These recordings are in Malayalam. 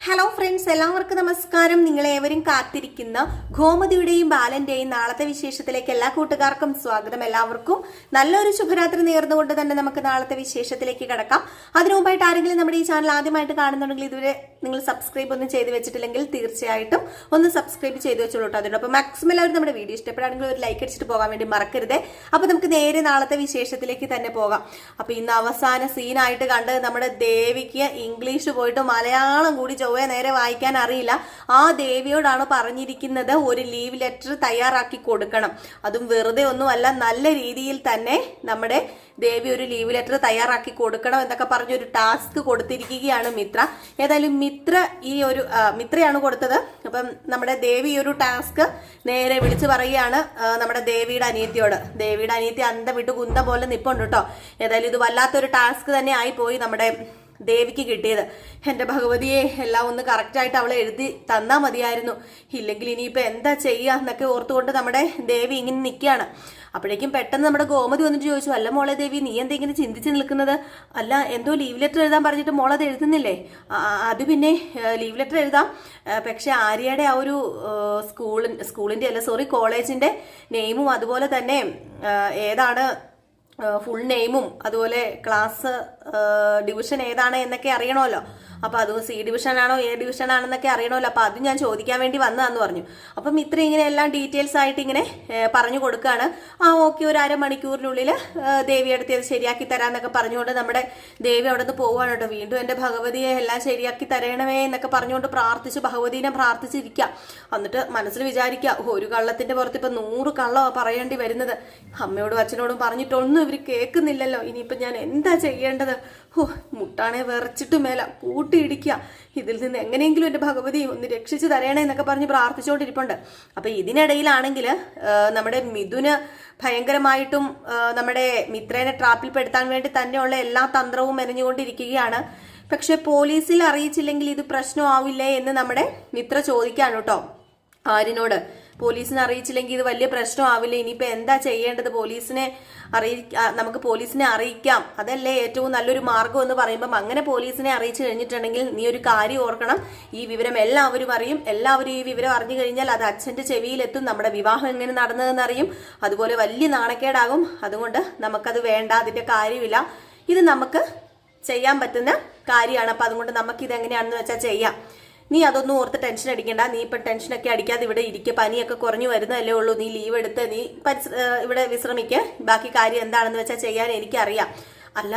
ഹലോ ഫ്രണ്ട്സ് എല്ലാവർക്കും നമസ്കാരം. നിങ്ങളേവരും കാത്തിരിക്കുന്ന ഗോമതിയുടെയും ബാലന്റെയും നാളത്തെ വിശേഷത്തിലേക്ക് എല്ലാ കൂട്ടുകാർക്കും സ്വാഗതം എല്ലാവർക്കും. നല്ലൊരു ശുഭരാത്രി നേർന്നുകൊണ്ട് തന്നെ നമുക്ക് നാളത്തെ വിശേഷത്തിലേക്ക് കിടക്കാം. അതിനു മുമ്പായിട്ട് ആരെങ്കിലും നമ്മുടെ ഈ ചാനൽ ആദ്യമായിട്ട് കാണുന്നുണ്ടെങ്കിൽ ഇതുവരെ നിങ്ങൾ സബ്സ്ക്രൈബ് ഒന്നും ചെയ്ത് വെച്ചിട്ടില്ലെങ്കിൽ തീർച്ചയായിട്ടും ഒന്ന് സബ്സ്ക്രൈബ് ചെയ്ത് വെച്ചോളൂ അപ്പോൾ മാക്സിമം എല്ലാവരും നമ്മുടെ വീഡിയോ ഇഷ്ടപ്പെടുകയാണെങ്കിൽ ഒരു ലൈക്ക് അടിച്ചിട്ട് പോകാൻ വേണ്ടി മറക്കരുത്. അപ്പോൾ നമുക്ക് നേരെ നാളത്തെ വിശേഷത്തിലേക്ക് തന്നെ പോകാം. അപ്പോൾ ഇന്ന് അവസാന സീനായിട്ട് കണ്ട് നമ്മുടെ ദേവിക്ക് ഇംഗ്ലീഷ് പോയിട്ട് മലയാളം കൂടി ചൊവ്വേ നേരെ വായിക്കാൻ അറിയില്ല. ആ ദേവിയോടാണ് പറഞ്ഞിരിക്കുന്നത് ഒരു ലീവ് ലെറ്റർ തയ്യാറാക്കി കൊടുക്കണം. അതും വെറുതെ ഒന്നുമല്ല നല്ല രീതിയിൽ തന്നെ നമ്മുടെ ദേവി ഒരു ലീവ് ലെറ്റർ തയ്യാറാക്കി കൊടുക്കണം എന്നൊക്കെ പറഞ്ഞ ഒരു ടാസ്ക് കൊടുത്തിരിക്കുകയാണ് മിത്ര. ഏതായാലും മിത്ര ഈ ഒരു മിത്രയാണ് കൊടുത്തത്. അപ്പം നമ്മുടെ ദേവി ഒരു ടാസ്ക് നേരെ വിളിച്ചു പറയുകയാണ് നമ്മുടെ ദേവിയുടെ അനിയത്തിയോട്. ദേവിയുടെ അനിയത്തി അന്തം വിട്ട് കുന്ത പോലെ നിപ്പുണ്ട് കേട്ടോ. ഏതായാലും ഇത് വല്ലാത്തൊരു ടാസ്ക് തന്നെ ആയിപ്പോയി നമ്മുടെ ദേവിക്ക് കിട്ടിയത്. എന്റെ ഭഗവതിയെ എല്ലാം ഒന്ന് കറക്റ്റായിട്ട് അവളെ എഴുതി തന്നാൽ മതിയായിരുന്നു. ഇല്ലെങ്കിൽ ഇനിയിപ്പോൾ എന്താ ചെയ്യുക എന്നൊക്കെ ഓർത്തുകൊണ്ട് നമ്മുടെ ദേവി ഇങ്ങനെ നിൽക്കുകയാണ് അപ്പോഴേക്കും പെട്ടെന്ന് നമ്മുടെ ഗോമതി വന്നിട്ട് ചോദിച്ചു അല്ല മോളെ ദേവി നീ എന്താ ഇങ്ങനെ ചിന്തിച്ച് നിൽക്കുന്നത്? അല്ല എന്തോ ലീവ് ലെറ്റർ എഴുതാൻ പറഞ്ഞിട്ട് മോളത് എഴുതുന്നില്ലേ? ആ, അത് പിന്നെ ലീവ് ലെറ്റർ എഴുതാം. പക്ഷേ ആര്യയുടെ ആ ഒരു സ്കൂളിൻ സ്കൂളിന്റെ അല്ല സോറി കോളേജിന്റെ നെയിമും അതുപോലെ തന്നെ ഏതാണ് ഫുൾ നെയിമും അതുപോലെ ക്ലാസ് ഡിവിഷൻ ഏതാണ് എന്നൊക്കെ അറിയണമല്ലോ. അപ്പൊ അത് സി ഡിവിഷൻ ആണോ എ ഡിവിഷൻ ആണെന്നൊക്കെ അറിയണമല്ലോ. അപ്പൊ അത് ഞാൻ ചോദിക്കാൻ വേണ്ടി വന്നതാന്ന് പറഞ്ഞു. അപ്പം ഇത്ര ഇങ്ങനെ എല്ലാം ഡീറ്റെയിൽസ് ആയിട്ട് ഇങ്ങനെ പറഞ്ഞു കൊടുക്കുകയാണ് ആ ഓക്കെ ഒരു അരമണിക്കൂറിനുള്ളിൽ ദേവി അടുത്ത് ഇത് ശരിയാക്കി തരാന്നൊക്കെ പറഞ്ഞുകൊണ്ട് നമ്മുടെ ദേവി അവിടെ നിന്ന് പോവാണ് കേട്ടോ. വീണ്ടും എന്റെ ഭഗവതിയെ എല്ലാം ശരിയാക്കി തരണമേ എന്നൊക്കെ പറഞ്ഞുകൊണ്ട് പ്രാർത്ഥിച്ച് ഭഗവതിനെ പ്രാർത്ഥിച്ചിരിക്കുക എന്നിട്ട് മനസ്സിൽ വിചാരിക്കുക "ഓ, ഒരു കള്ളത്തിന്റെ പുറത്ത് ഇപ്പൊ നൂറ് കള്ളമാണ് പറയേണ്ടി വരുന്നത്. അമ്മയോടും അച്ഛനോടും പറഞ്ഞിട്ടൊന്നും ഇവർ കേൾക്കുന്നില്ലല്ലോ. ഇനിയിപ്പൊ ഞാൻ എന്താ ചെയ്യേണ്ടത്? ഓ മുട്ടാണെ വിറച്ചിട്ട് മേല കൂട്ടിയിടിക്കുക ഇതിൽ നിന്ന് എങ്ങനെയെങ്കിലും എന്റെ ഭഗവതി ഒന്ന് രക്ഷിച്ചു തരണേ എന്നൊക്കെ പറഞ്ഞ് പ്രാർത്ഥിച്ചുകൊണ്ടിരിപ്പുണ്ട്. അപ്പൊ ഇതിനിടയിലാണെങ്കിൽ നമ്മുടെ മിഥുന് ഭയങ്കരമായിട്ടും നമ്മുടെ മിത്രേനെ ട്രാപ്പിൽ പെടുത്താൻ വേണ്ടി തന്നെയുള്ള എല്ലാ തന്ത്രവും മെനഞ്ഞുകൊണ്ടിരിക്കുകയാണ്. പക്ഷെ പോലീസിൽ അറിയിച്ചില്ലെങ്കിൽ ഇത് പ്രശ്നമാവില്ലേ എന്ന് നമ്മുടെ മിത്ര ചോദിക്കാണ് കേട്ടോ ആരിനോട് പോലീസിനെ അറിയിച്ചില്ലെങ്കിൽ ഇത് വലിയ പ്രശ്നമാവില്ല. ഇനിയിപ്പോൾ എന്താ ചെയ്യേണ്ടത്? പോലീസിനെ അറിയി നമുക്ക് പോലീസിനെ അറിയിക്കാം. അതല്ലേ ഏറ്റവും നല്ലൊരു മാർഗം എന്ന് പറയുമ്പം അങ്ങനെ പോലീസിനെ അറിയിച്ചു കഴിഞ്ഞിട്ടുണ്ടെങ്കിൽ നീ ഒരു കാര്യം ഓർക്കണം. ഈ വിവരം എല്ലാവരും അറിയും. എല്ലാവരും ഈ വിവരം അറിഞ്ഞു കഴിഞ്ഞാൽ അത് അച്ഛന്റെ ചെവിയിലെത്തും. നമ്മുടെ വിവാഹം എങ്ങനെ നടന്നതെന്ന് അറിയും. അതുപോലെ വലിയ നാണക്കേടാകും. അതുകൊണ്ട് നമുക്കത് വേണ്ട. അതിന്റെ കാര്യമില്ല. ഇത് നമുക്ക് ചെയ്യാൻ പറ്റുന്ന കാര്യമാണ്. അപ്പൊ അതുകൊണ്ട് നമുക്ക് ഇത് എങ്ങനെയാണെന്ന് വെച്ചാൽ ചെയ്യാം. നീ അതൊന്നും ഓർത്ത് ടെൻഷൻ അടിക്കണ്ട. നീ ഇപ്പൊ ടെൻഷനൊക്കെ അടിക്കാതെ ഇവിടെ ഇരിക്കുക പനിയൊക്കെ കുറഞ്ഞു വരുന്നതല്ലേ ഉള്ളൂ. നീ ലീവ് എടുത്ത് നീ ഇവിടെ വിശ്രമിക്കുക ബാക്കി കാര്യം എന്താണെന്ന് വെച്ചാൽ ചെയ്യാൻ എനിക്കറിയാം. അല്ല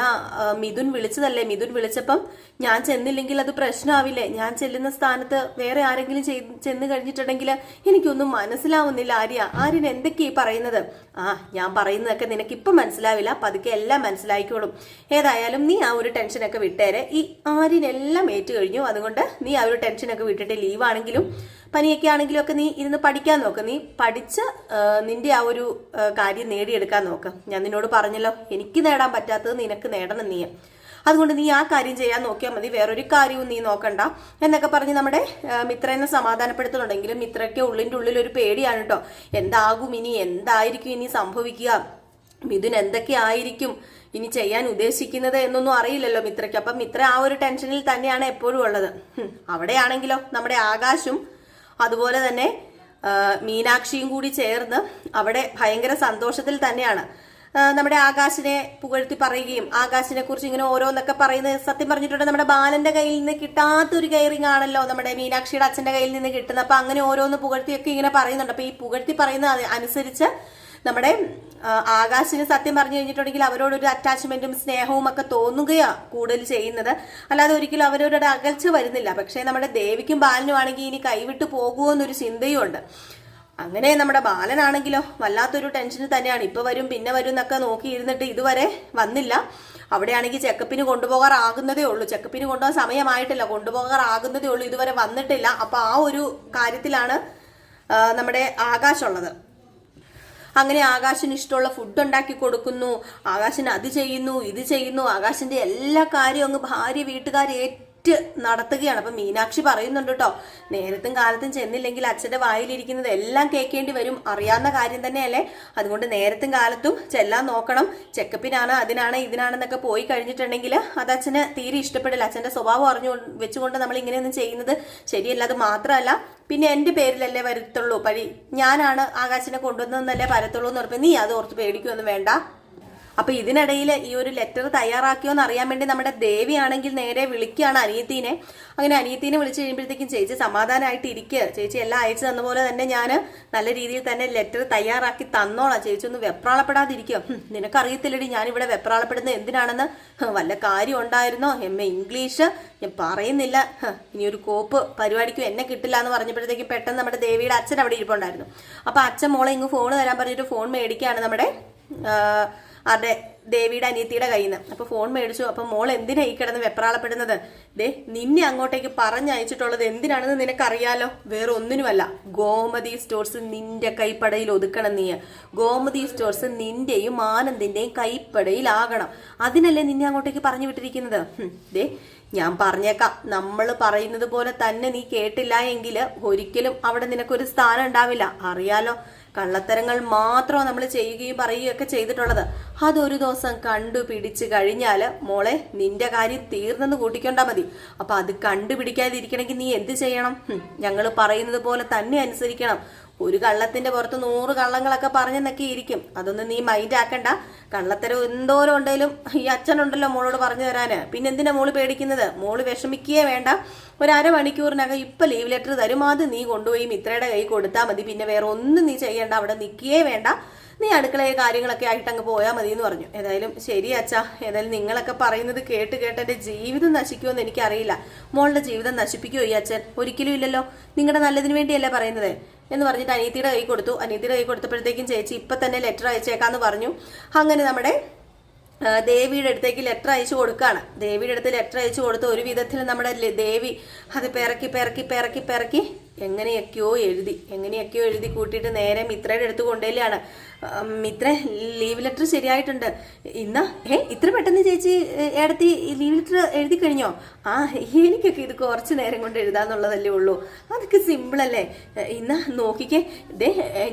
മിഥുൻ വിളിച്ചതല്ലേ? മിഥുൻ വിളിച്ചപ്പം ഞാൻ ചെന്നില്ലെങ്കിൽ അത് പ്രശ്നമാവില്ലേ ഞാൻ ചെല്ലുന്ന സ്ഥാനത്ത് വേറെ ആരെങ്കിലും ചെന്ന് കഴിഞ്ഞിട്ടുണ്ടെങ്കിൽ എനിക്കൊന്നും മനസ്സിലാവുന്നില്ല. ആര്യ ആര്യൻ എന്തൊക്കെയാ ഈ പറയുന്നത്? ആ ഞാൻ പറയുന്നതൊക്കെ നിനക്ക് ഇപ്പം മനസ്സിലാവില്ല. പതുക്കെ എല്ലാം മനസ്സിലായിക്കോളും. ഏതായാലും നീ ആ ഒരു ടെൻഷനൊക്കെ വിട്ടേരെ. ഈ ആര്യനെല്ലാം ഏറ്റു കഴിഞ്ഞു അതുകൊണ്ട് നീ ആ ഒരു ടെൻഷനൊക്കെ വിട്ടിട്ട് ലീവാണെങ്കിലും പനിയൊക്കെ ആണെങ്കിലും ഒക്കെ നീ ഇരുന്ന് പഠിക്കാൻ നോക്ക്. നീ പഠിച്ച് നിന്റെ ആ ഒരു കാര്യം നേടിയെടുക്കാൻ നോക്ക്. ഞാൻ നിന്നോട് പറഞ്ഞല്ലോ എനിക്ക് നേടാൻ പറ്റാത്തത് നിനക്ക് നേടണം നീ. അതുകൊണ്ട് നീ ആ കാര്യം ചെയ്യാൻ നോക്കിയാൽ മതി. വേറൊരു കാര്യവും നീ നോക്കണ്ട. എന്നൊക്കെ പറഞ്ഞ് നമ്മുടെ മിത്രനെ സമാധാനപ്പെടുത്തുന്നുണ്ടെങ്കിലും മിത്രയ്ക്ക് ഉള്ളിന്റെ ഉള്ളിൽ ഒരു പേടിയാണ് കേട്ടോ എന്താകും ഇനി? എന്തായിരിക്കും ഇനി സംഭവിക്കുക? മിഥുൻ എന്തൊക്കെ ആയിരിക്കും ഇനി ചെയ്യാൻ ഉദ്ദേശിക്കുന്നത് എന്നൊന്നും അറിയില്ലല്ലോ മിത്രയ്ക്ക്. അപ്പം മിത്ര ആ ഒരു ടെൻഷനിൽ തന്നെയാണ് എപ്പോഴും ഉള്ളത്. അവിടെയാണെങ്കിലോ നമ്മുടെ ആകാശും അതുപോലെ തന്നെ മീനാക്ഷിയും കൂടി ചേർന്ന് അവിടെ ഭയങ്കര സന്തോഷത്തിൽ തന്നെയാണ്. നമ്മുടെ ആകാശിനെ പുകഴ്ത്തി പറയുകയും ആകാശിനെ കുറിച്ച് ഇങ്ങനെ ഓരോന്നൊക്കെ പറയുന്നത് സത്യം പറഞ്ഞിട്ടുണ്ട്. നമ്മുടെ ബാലന്റെ കയ്യിൽ നിന്ന് കിട്ടാത്ത ഒരു കയറിങ് ആണല്ലോ നമ്മുടെ മീനാക്ഷിയുടെ അച്ഛന്റെ കയ്യിൽ നിന്ന് കിട്ടുന്നത്. അപ്പൊ അങ്ങനെ ഓരോന്ന് പുകഴ്ത്തിയൊക്കെ ഇങ്ങനെ പറയുന്നുണ്ട്. അപ്പൊ ഈ പുകഴ്ത്തി പറയുന്നത് അനുസരിച്ച് നമ്മുടെ ആകാശിന് സത്യം പറഞ്ഞു കഴിഞ്ഞിട്ടുണ്ടെങ്കിൽ അവരോടൊരു അറ്റാച്ച്മെന്റും സ്നേഹവും ഒക്കെ തോന്നുകയാണ് കൂടുതൽ ചെയ്യുന്നത്. അല്ലാതെ ഒരിക്കലും അവരോടൊരു അകൽച്ച വരുന്നില്ല. പക്ഷേ നമ്മുടെ ദേവിക്കും ബാലനും ആണെങ്കിൽ ഇനി കൈവിട്ട് പോകുമോ എന്നൊരു ചിന്തയും ഉണ്ട് അങ്ങനെ നമ്മുടെ ബാലനാണെങ്കിലോ വല്ലാത്തൊരു ടെൻഷനിൽ തന്നെയാണ്. ഇപ്പൊ വരും പിന്നെ വരും എന്നൊക്കെ നോക്കിയിരുന്നിട്ട് ഇതുവരെ വന്നില്ല. അവിടെയാണെങ്കിൽ ചെക്കപ്പിന് കൊണ്ടുപോകാറാകുന്നതേ ഉള്ളൂ. ചെക്കപ്പിന് കൊണ്ടുപോകാൻ സമയമായിട്ടില്ല. കൊണ്ടുപോകാറാകുന്നതേ ഉള്ളൂ. ഇതുവരെ വന്നിട്ടില്ല. അപ്പൊ ആ ഒരു കാര്യത്തിലാണ് നമ്മുടെ ആകാശുള്ളത് അങ്ങനെ ആകാശിന് ഇഷ്ടമുള്ള ഫുഡ് ഉണ്ടാക്കി കൊടുക്കുന്നു. ആകാശിന് അത് ചെയ്യുന്നു ഇത് ചെയ്യുന്നു. ആകാശിന്റെ എല്ലാ കാര്യവും അങ്ങ് ഭാര്യ വീട്ടുകാർ തെറ്റ് നടത്തുകയാണ്. അപ്പൊ മീനാക്ഷി പറയുന്നുണ്ട് കേട്ടോ നേരത്തും കാലത്തും ചെന്നില്ലെങ്കിൽ അച്ഛന്റെ വായിലിരിക്കുന്നത് എല്ലാം കേൾക്കേണ്ടി വരും. അറിയാവുന്ന കാര്യം തന്നെയല്ലേ? അതുകൊണ്ട് നേരത്തും കാലത്തും ചെല്ലാൻ നോക്കണം. ചെക്കപ്പിനാണ് അതിനാണ് ഇതിനാണെന്നൊക്കെ പോയി കഴിഞ്ഞിട്ടുണ്ടെങ്കിൽ അത് അച്ഛന് തീരെ ഇഷ്ടപ്പെടില്ല. അച്ഛന്റെ സ്വഭാവം അറിഞ്ഞു വെച്ചുകൊണ്ട് നമ്മൾ ഇങ്ങനെയൊന്നും ചെയ്യുന്നത് ശരിയല്ല. അത് മാത്രമല്ല പിന്നെ എന്റെ പേരിലല്ലേ വരത്തുള്ളൂ. പഴി ഞാനാണ് ആകാശിനെ കൊണ്ടുവന്നതെന്നല്ലേ വരത്തുള്ളൂ എന്ന് പറഞ്ഞപ്പോൾ നീ അത് ഓർത്ത് പേടിക്കുമൊന്നും വേണ്ട. അപ്പൊ ഇതിനിടയിൽ ഈ ഒരു ലെറ്റർ തയ്യാറാക്കിയോ എന്ന് അറിയാൻ വേണ്ടി നമ്മുടെ ദേവിയാണെങ്കിൽ നേരെ വിളിക്കുകയാണ് അനിയത്തീനെ. അങ്ങനെ അനിയത്തീനെ വിളിച്ചു കഴിയുമ്പോഴത്തേക്കും ചേച്ചി സമാധാനമായിട്ട് ഇരിക്കുക ചേച്ചി എല്ലാം അയച്ചു തന്ന പോലെ തന്നെ ഞാൻ നല്ല രീതിയിൽ തന്നെ ലെറ്റർ തയ്യാറാക്കി തന്നോളാം. ചേച്ചി ഒന്ന് വെപ്രാളപ്പെടാതിരിക്കുക നിനക്കറിയത്തില്ലടി ഞാനിവിടെ വെപ്രാളപ്പെടുന്നത് എന്തിനാണെന്ന്. വല്ല കാര്യം ഉണ്ടായിരുന്നോ? M A English? ഞാൻ പറയുന്നില്ല. ഇനി ഒരു കോപ്പ് പരിപാടിക്കും എന്നെ കിട്ടില്ല എന്ന് പറഞ്ഞപ്പോഴത്തേക്കും പെട്ടെന്ന് നമ്മുടെ ദേവിയുടെ അച്ഛൻ അവിടെ ഇരിപ്പുണ്ടായിരുന്നു. അപ്പൊ അച്ഛൻ മോളെ ഇങ്ങ് ഫോൺ തരാൻ പറഞ്ഞിട്ട് ഫോൺ മേടിക്കുകയാണ് നമ്മുടെ ആരുടെ ദേവിയുടെ അനിയത്തിയുടെ കയ്യിൽ നിന്ന് അപ്പൊ ഫോൺ മേടിച്ചു. അപ്പൊ മോൾ എന്തിനാ ഈ കിടന്ന് വെപ്രാളപ്പെടുന്നത്? ദേ നിന്നെ അങ്ങോട്ടേക്ക് പറഞ്ഞയച്ചിട്ടുള്ളത് എന്തിനാണെന്ന് നിനക്കറിയാലോ? വേറെ ഒന്നിനുമല്ല. ഗോമതി സ്റ്റോഴ്സ് നിന്റെ കൈപ്പടയിൽ ഒതുക്കണം നീ ഗോമതി സ്റ്റോഴ്സ് നിന്റെയും ആനന്ദിന്റെയും കൈപ്പടയിലാകണം. അതിനല്ലേ നിന്നെ അങ്ങോട്ടേക്ക് പറഞ്ഞു വിട്ടിരിക്കുന്നത് ദേ ഞാൻ പറഞ്ഞേക്കാം. നമ്മൾ പറയുന്നത് പോലെ തന്നെ നീ കേട്ടില്ല എങ്കിൽ ഒരിക്കലും അവിടെ നിനക്കൊരു സ്ഥാനം ഉണ്ടാവില്ല. അറിയാലോ കള്ളത്തരങ്ങൾ മാത്രമാണ് നമ്മൾ ചെയ്യുകയും പറയുകയൊക്കെ ചെയ്തിട്ടുള്ളത്. അതൊരു ദിവസം കണ്ടുപിടിച്ച് കഴിഞ്ഞാൽ മോളെ നിന്റെ കാര്യം തീർന്നെന്ന് കൂട്ടിക്കൊണ്ടാ മതി. അപ്പൊ അത് കണ്ടുപിടിക്കാതിരിക്കണമെങ്കിൽ നീ എന്ത് ചെയ്യണം? ഞങ്ങൾ പറയുന്നത് പോലെ തന്നെ അനുസരിക്കണം. ഒരു കള്ളത്തിന്റെ പുറത്ത് നൂറ് കള്ളങ്ങളൊക്കെ പറഞ്ഞെന്നൊക്കെ ഇരിക്കും. അതൊന്നും നീ മൈൻഡ് ആക്കണ്ട. കള്ളത്തരം എന്തോരം ഉണ്ടെങ്കിലും ഈ അച്ഛനുണ്ടല്ലോ മോളോട് പറഞ്ഞു തരാന്. പിന്നെ എന്തിനാ മോൾ പേടിക്കുന്നത്? മോൾ വിഷമിക്കുകയേ വേണ്ട. ഒരു അരമണിക്കൂറിനകം ഇപ്പൊ ലീവ് ലെറ്റർ തരും. അത് നീ കൊണ്ടുപോയി മിത്രയുടെ കൈ കൊടുത്താൽ മതി. പിന്നെ വേറെ ഒന്നും നീ ചെയ്യേണ്ട. അവിടെ നിൽക്കുകയേ വേണ്ട. നീ അടുക്കളയെ കാര്യങ്ങളൊക്കെ ആയിട്ട് അങ്ങ് പോയാൽ മതി എന്ന് പറഞ്ഞു. ഏതായാലും ശരി അച്ഛാ. ഏതായാലും നിങ്ങളൊക്കെ പറയുന്നത് കേട്ട് കേട്ട് എന്റെ ജീവിതം നശിക്കുമെന്ന് എനിക്കറിയില്ല. മോളുടെ ജീവിതം നശിപ്പിക്കുമോ ഈ അച്ഛൻ? ഒരിക്കലും ഇല്ലല്ലോ. നിങ്ങളുടെ നല്ലതിന് വേണ്ടിയല്ലേ പറയുന്നത്. എന്ന് പറഞ്ഞിട്ട് അനീതിയുടെ കൈ കൊടുത്തു. അനീതിയുടെ കൈ കൊടുത്തപ്പോഴത്തേക്കും ചേച്ചി ഇപ്പൊ തന്നെ ലെറ്റർ അയച്ചേക്കാന്ന് പറഞ്ഞു. അങ്ങനെ നമ്മുടെ ദേവിയുടെ അടുത്തേക്ക് ലെറ്റർ അയച്ചു കൊടുക്കുകയാണ് ദേവിയുടെ അടുത്ത് ലെറ്റർ അയച്ചു കൊടുത്ത് ഒരു വിധത്തിൽ നമ്മുടെ ദേവി അത് പിറക്കി പിറക്കി പിറക്കി പിറക്കി എങ്ങനെയൊക്കെയോ എഴുതി എങ്ങനെയൊക്കെയോ എഴുതി കൂട്ടിയിട്ട് നേരെ മിത്രയുടെ അടുത്ത് കൊണ്ടുപോയില്ലാണ് മിത്ര ലീവ് ലെറ്റർ ശരിയായിട്ടുണ്ട്. ഇന്ന് ഏ ഇത്ര പെട്ടെന്ന് ചേച്ചി ഇടത്തി ലീവ് ലെറ്റർ എഴുതി കഴിഞ്ഞോ? ആ എനിക്കൊക്കെ ഇത് കുറച്ച് നേരം കൊണ്ട് എഴുതാന്നുള്ളതല്ലേ ഉള്ളൂ. അതൊക്കെ സിമ്പിളല്ലേ ഇന്ന് നോക്കിക്കേ. ദേ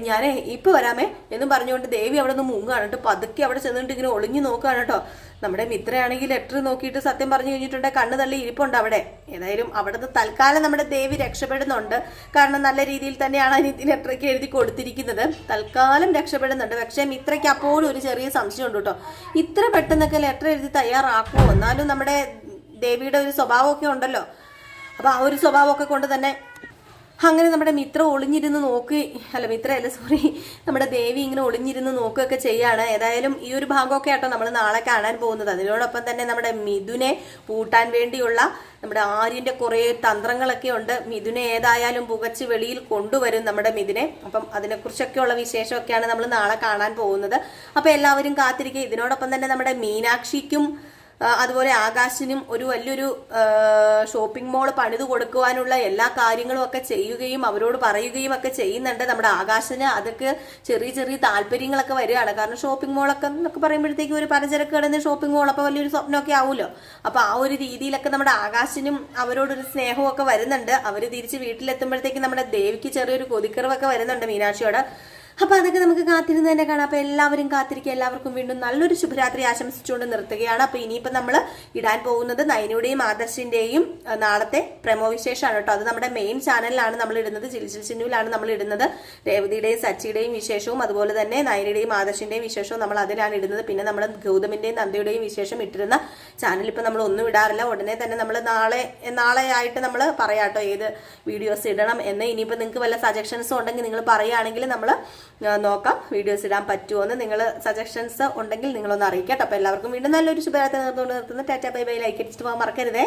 ഞാനേ ഇപ്പൊ വരാമേ എന്ന് പറഞ്ഞുകൊണ്ട് ദേവി അവിടെ നിന്ന് മുങ്ങുകയാണ് കേട്ടോ. പതുക്കെ അവിടെ ചെന്നിട്ട് ഇങ്ങനെ ഒളിഞ്ഞു നോക്കുകയാണ് കേട്ടോ. നമ്മുടെ മിത്രയാണെങ്കിൽ ലെറ്റർ നോക്കിയിട്ട് സത്യം പറഞ്ഞു കഴിഞ്ഞിട്ടുണ്ടെങ്കിൽ കണ്ണ് തള്ളി ഇരിപ്പുണ്ട് അവിടെ. ഏതായാലും അവിടുന്ന് തൽക്കാലം നമ്മുടെ ദേവി രക്ഷപ്പെടുന്നുണ്ട്. കാരണം നല്ല രീതിയിൽ തന്നെയാണ് അനിയത്തിന് അത്രയ്ക്ക് എഴുതി കൊടുത്തിരിക്കുന്നത്. തൽക്കാലം രക്ഷപ്പെടുന്നുണ്ട്. പക്ഷേ മിത്രയ്ക്ക് അപ്പോഴും ഒരു ചെറിയ സംശയമുണ്ട് കേട്ടോ. ഇത്ര പെട്ടെന്നൊക്കെ ലെറ്റർ എഴുതി തയ്യാറാക്കുമോ എന്നാലും നമ്മുടെ ദേവിയുടെ ഒരു സ്വഭാവമൊക്കെ ഉണ്ടല്ലോ. അപ്പോൾ ആ ഒരു സ്വഭാവമൊക്കെ കൊണ്ട് തന്നെ അങ്ങനെ നമ്മുടെ മിത്ര ഒളിഞ്ഞിരുന്ന് നോക്കി അല്ല മിത്ര അല്ല സോറി നമ്മുടെ ദേവി ഇങ്ങനെ ഒളിഞ്ഞിരുന്ന് നോക്കുകയൊക്കെ ചെയ്യാണ്. ഏതായാലും ഈ ഒരു ഭാഗമൊക്കെ ആട്ടോ നമ്മൾ നാളെ കാണാൻ പോകുന്നത്. അതിനോടൊപ്പം തന്നെ നമ്മുടെ മിഥുനെ പൂട്ടാൻ വേണ്ടിയുള്ള നമ്മുടെ ആര്യന്റെ കുറേ തന്ത്രങ്ങളൊക്കെ ഉണ്ട്. മിഥുനെ ഏതായാലും പുകച്ച് വെളിയിൽ കൊണ്ടുവരും നമ്മുടെ മിഥുനെ. അപ്പം അതിനെക്കുറിച്ചൊക്കെയുള്ള വിശേഷമൊക്കെയാണ് നമ്മൾ നാളെ കാണാൻ പോകുന്നത്. അപ്പൊ എല്ലാവരും കാത്തിരിക്കുക. ഇതിനോടൊപ്പം തന്നെ നമ്മുടെ മീനാക്ഷിക്കും അതുപോലെ ആകാശിനും ഒരു വലിയൊരു ഷോപ്പിംഗ് മോൾ പണിത് കൊടുക്കുവാനുള്ള എല്ലാ കാര്യങ്ങളും ഒക്കെ ചെയ്യുകയും അവരോട് പറയുകയും ഒക്കെ ചെയ്യുന്നുണ്ട് നമ്മുടെ ആകാശിന്. അതൊക്കെ ചെറിയ ചെറിയ താല്പര്യങ്ങളൊക്കെ വരികയാണ്. കാരണം ഷോപ്പിംഗ് മോളൊക്കെ എന്നൊക്കെ പറയുമ്പോഴത്തേക്കും ഒരു പലചരക്ക് കിടന്ന് ഷോപ്പിംഗ് മോൾ അപ്പോൾ വലിയൊരു സ്വപ്നമൊക്കെ ആവുമല്ലോ. അപ്പൊ ആ ഒരു രീതിയിലൊക്കെ നമ്മുടെ ആകാശിനും അവരോടൊരു സ്നേഹവും ഒക്കെ വരുന്നുണ്ട്. അവർ തിരിച്ച് വീട്ടിലെത്തുമ്പോഴത്തേക്കും നമ്മുടെ ദേവിക്ക് ചെറിയൊരു കൊതിക്കറിവൊക്കെ വരുന്നുണ്ട് മീനാക്ഷിയോട്. അപ്പൊ അതൊക്കെ നമുക്ക് കാത്തിരുന്ന് തന്നെ കാണാം. അപ്പൊ എല്ലാവരും കാത്തിരിക്കുക. എല്ലാവർക്കും വീണ്ടും നല്ലൊരു ശുഭരാത്രി ആശംസിച്ചുകൊണ്ട് നിർത്തുകയാണ്. അപ്പൊ ഇനിയിപ്പോ നമ്മൾ ഇടാൻ പോകുന്നത് നയനയുടെയും ആദർശിന്റെയും നാളത്തെ പ്രമോ വിശേഷമാണ് കേട്ടോ. അത് നമ്മുടെ മെയിൻ ചാനലിലാണ് നമ്മൾ ഇടുന്നത്. ചിലിച്ചിൽ ചിന്നുവിലാണ് നമ്മൾ ഇടുന്നത്. രേവതിയുടെയും സച്ചിയുടെയും വിശേഷവും അതുപോലെ തന്നെ നയനയുടെയും ആദർശിന്റെയും വിശേഷവും നമ്മൾ അതിലാണ് ഇടുന്നത്. പിന്നെ നമ്മൾ ഗൗതമിന്റെയും നന്ദിയുടെയും വിശേഷം ഇട്ടിരുന്ന ചാനൽ ഇപ്പൊ നമ്മൾ ഒന്നും ഇടാറില്ല. ഉടനെ തന്നെ നമ്മൾ നാളെ നാളെ ആയിട്ട് നമ്മൾ പറയാട്ടോ ഏത് വീഡിയോസ് ഇടണം എന്ന്. ഇനിയിപ്പോൾ നിങ്ങൾക്ക് വല്ല സജഷൻസും ഉണ്ടെങ്കിൽ നിങ്ങൾ പറയുകയാണെങ്കിൽ നമ്മൾ നോക്കാം വീഡിയോസ് ഇടാൻ പറ്റുമോ നിങ്ങൾ സജഷൻസ് ഉണ്ടെങ്കിൽ നിങ്ങളൊന്ന് അറിയിക്കാം അപ്പോൾ എല്ലാവർക്കും വീണ്ടും നല്ലൊരു ശുഭരാത്രി നിർത്തുകൊണ്ട് നിർത്തുന്നു. Tata bye bye. ലൈക്ക് അടിച്ചിട്ട് പോകാൻ മറക്കരുതേ.